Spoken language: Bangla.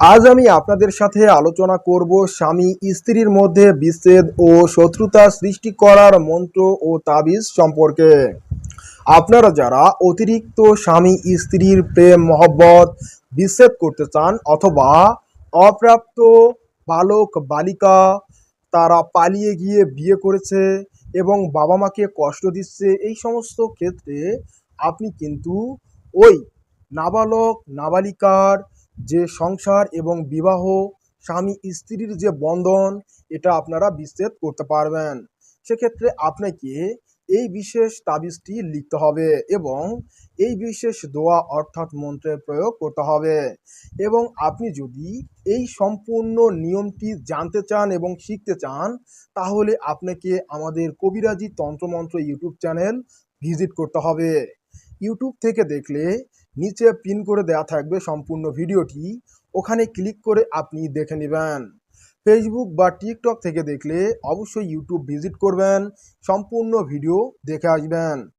আজ আমি আপনাদের সাথে আলোচনা করব স্বামী স্ত্রীর মধ্যে বিচ্ছেদ ও শত্রুতা সৃষ্টি করার মন্ত্র ও তাবিজ সম্পর্কে। আপনারা যারা অতিরিক্ত স্বামী স্ত্রীর প্রেম, মহব্বত, বিচ্ছেদ করতে চান অথবা অপ্রাপ্ত বালক, বালিকা, তারা পালিয়ে গিয়ে বিয়ে করেছে এবং বাবা মাকে কষ্ট দিচ্ছে, এই সমস্ত ক্ষেত্রে আপনি কিন্তু ওই নাবালক, নাবালিকার যে সংসার এবং বিবাহ, স্বামী স্ত্রীর যে বন্ধন, এটা আপনারা বিচ্ছেদ করতে পারবেন। সেক্ষেত্রে আপনাকে এই বিশেষ তাবিজটি লিখতে হবে এবং এই বিশেষ দোয়া অর্থাৎ মন্ত্রের প্রয়োগ করতে হবে। এবং আপনি যদি এই সম্পূর্ণ নিয়মটি জানতে চান এবং শিখতে চান, তাহলে আপনাকে আমাদের কবিরাজি তন্ত্রমন্ত্র ইউটিউব চ্যানেল ভিজিট করতে হবে। ইউটিউব থেকে দেখলে নিচে পিন করে দেওয়া থাকবে সম্পূর্ণ ভিডিওটি। ওখানে ক্লিক করে আপনি দেখে নেবেন। ফেসবুক বা টিকটক থেকে দেখলে অবশ্যই ইউটিউব ভিজিট করবেন। সম্পূর্ণ ভিডিও দেখে আসবেন।